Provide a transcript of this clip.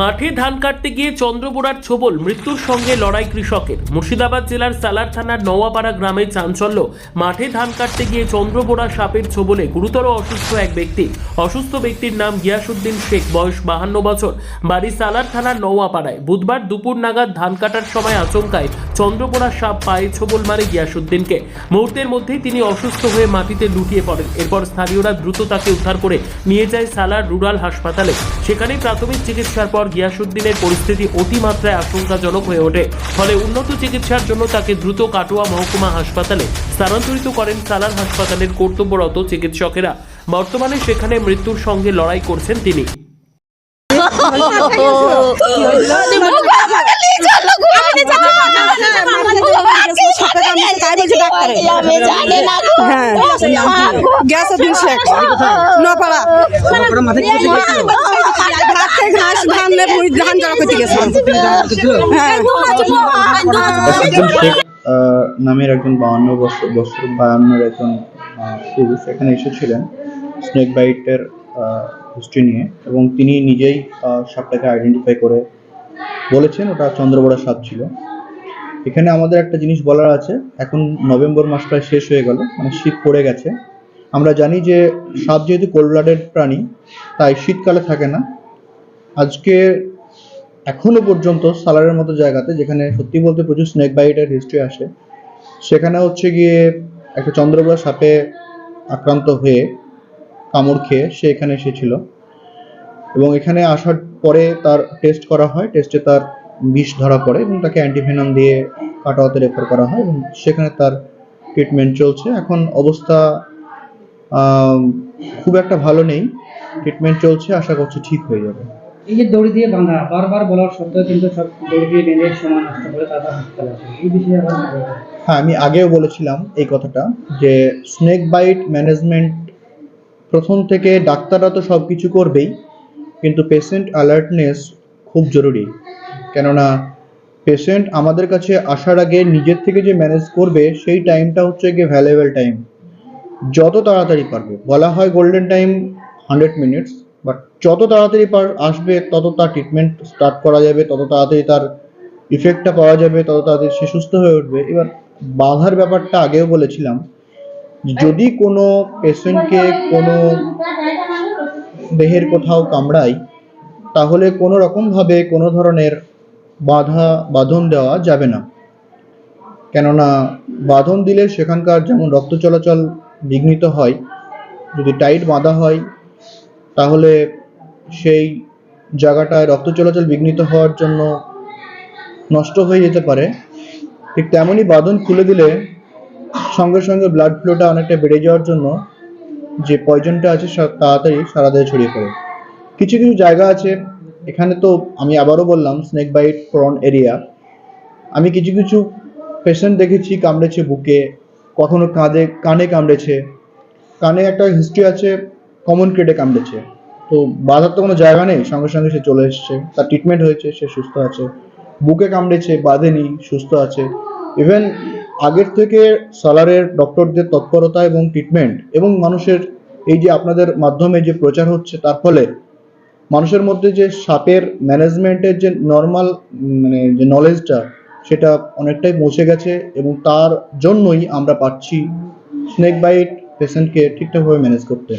মাঠে ধান কাটতে গিয়ে চন্দ্রবোড়ার ছোবল, মৃত্যুর সঙ্গে লড়াই কৃষকের। মুর্শিদাবাদ জেলার সালার থানার নওয়াপাড়া গ্রামে চাঞ্চল্য। মাঠে ধান কাটতে গিয়ে চন্দ্রবোড়া সাপের ছোবলে গুরুতর অসুস্থ এক ব্যক্তি। অসুস্থ ব্যক্তির নাম গিয়াসুদ্দিন শেখ, বয়স বাহান্ন বছর। বাড়ি সালার থানার নওয়াপাড়ায়। বুধবার দুপুর নাগাদ ধান কাটার সময় আচমকায় চন্দ্রবোড়া সাপ পায়ে ছোবল মারে গিয়াসুদ্দিনকে মুহূর্তের মধ্যেই তিনি অসুস্থ হয়ে মাটিতে লুটিয়ে পড়েন। এরপর স্থানীয়রা দ্রুত তাকে উদ্ধার করে নিয়ে যায় সালার রুরাল হাসপাতালে। সেখানেই প্রাথমিক চিকিৎসার পর গিয়াসুদ্দিনের পরিস্থিতি অতিমাত্রায় আশঙ্কাজনক হয়ে ওঠে। ফলে উন্নত চিকিৎসার জন্য তাকে দ্রুত কাটোয়া মহকুমা হাসপাতালে স্থানান্তরিত করেন সালার হাসপাতালের কর্তব্যরত চিকিৎসকেরা। বর্তমানে সেখানে মৃত্যুর সঙ্গে লড়াই করছেন তিনি। হ্যাঁ। গ্যাস নপাড়া হ্যাঁ। নামের একজন বাউন্ন বছর বছর বায়ান্নর একজন পুরুষ এখানে এসেছিলেন স্নেক বাইটের হিস্ট্রি নিয়ে। এবং তিনি নিজেই সাপটাকে আইডেন্টিফাই করে বলেছেন, ওটা চন্দ্রবড়া সাপ ছিল। এখানে আমাদের একটা জিনিস বলার আছে, এখন নভেম্বর মাস প্রায় শেষ হয়ে গেল মানে শীত পড়ে গেছে। আমরা জানি যে সাপ যেহেতু কোল্ড ব্লাডেড প্রাণী, তাই শীতকালে থাকে না। আজকে এখনও পর্যন্ত সালারের মতো জায়গাতে, যেখানে সত্যি বলতে প্রচুর স্নেক বাইটের হিস্ট্রি আসে, সেখানে হচ্ছে গিয়ে একটা চন্দ্রবড়া সাপে আক্রান্ত হয়ে কামড় খেয়ে সে এখানে এসেছিল। এবং এখানে আসার পরে তার টেস্ট করা হয় টেস্টে তার বিষ ধরা পড়ে এবং তাকে অ্যান্টিভেনাম দিয়ে কাটাওয়াতে রেফার করা হয় এবং সেখানে তার ট্রিটমেন্ট চলছে। এখন অবস্থা খুব একটা ভালো নেই। ট্রিটমেন্ট চলছে, আশা করছি ঠিক হয়ে যাবে। এই যে দড়ি দিয়ে বাঁধা, বারবার বলার সত্ত্বেও কিন্তু সব দড়ি দিয়ে বেঁধে সময় নষ্ট করে তারপর হাসপাতালে আসে এই বিষয়ে আবার? হ্যাঁ আমি আগেও বলেছিলাম এই কথাটা যে স্নেক বাইট ম্যানেজমেন্ট প্রথম থেকে ডাক্তাররা তো সব কিছু করবেই, কিন্তু পেশেন্ট অ্যালার্টনেস খুব জরুরি। কেননা পেশেন্ট আমাদের কাছে আসার আগে নিজের থেকে যে ম্যানেজ করবে সেই টাইমটা হচ্ছে গিয়ে ভ্যালুয়েবল টাইম যত তাড়াতাড়ি পারবে। বলা হয় golden time hundred minutes but যত তাড়াতাড়ি পার আসবে, তত তার ট্রিটমেন্ট স্টার্ট করা যাবে, তত তাড়াতাড়ি তার ইফেক্টটা পাওয়া যাবে, তত তাড়াতাড়ি সে সুস্থ হয়ে উঠবে। এবার বাধার ব্যাপারটা আগেও বলেছিলাম, যদি কোনো পেশেন্টকে কোনো দেহের কোথাও কামড়ায়, তাহলে কোনো রকমভাবে কোনো ধরনের বাধা, বাঁধন দেওয়া যাবে না। কেননা বাঁধন দিলে সেখানকার যেমন রক্ত চলাচল বিঘ্নিত হয়, যদি টাইট বাঁধা হয় তাহলে সেই জায়গাটায় রক্ত চলাচল বিঘ্নিত হওয়ার জন্য নষ্ট হয়ে যেতে পারে। ঠিক তেমনই বাঁধন খুলে দিলে সঙ্গে সঙ্গে ব্লাড ফ্লোটা অনেকটা বেড়ে যাওয়ার জন্য যে পয়জনটা আছে তাড়াতাড়ি সারা দেহে ছড়িয়ে পড়ে। কিছু কিছু জায়গা আছে, এখানে তো আমি আবারও বললাম স্নেক বাইট প্রন এরিয়া আমি কিছু কিছু পেশেন্ট দেখেছি, কামড়েছে বুকে, কখনো কাঁধে, কানে কামড়েছে। কানে একটা হিস্ট্রি আছে কমন ক্রেডে কামড়েছে। তো বাধার তো কোনো জায়গা নেই, সঙ্গে সঙ্গে সে চলে এসছে। তার ট্রিটমেন্ট হয়েছে, সে সুস্থ আছে। বুকে কামড়েছে, বাঁধেনি, সুস্থ আছে। ইভেন আগের থেকে সালারের ডক্টরদের তৎপরতা এবং ট্রিটমেন্ট এবং মানুষের এই যে আপনাদের মাধ্যমে যে প্রচার হচ্ছে, তার ফলে মানুষের মধ্যে যে সাপের ম্যানেজমেন্টের যে নর্মাল মানে যে নলেজটা সেটা অনেকটাই পৌঁছে গেছে এবং তার জন্যই আমরা পাচ্ছি স্নেক বাইট পেশেন্টকে ঠিকঠাকভাবে ম্যানেজ করতে।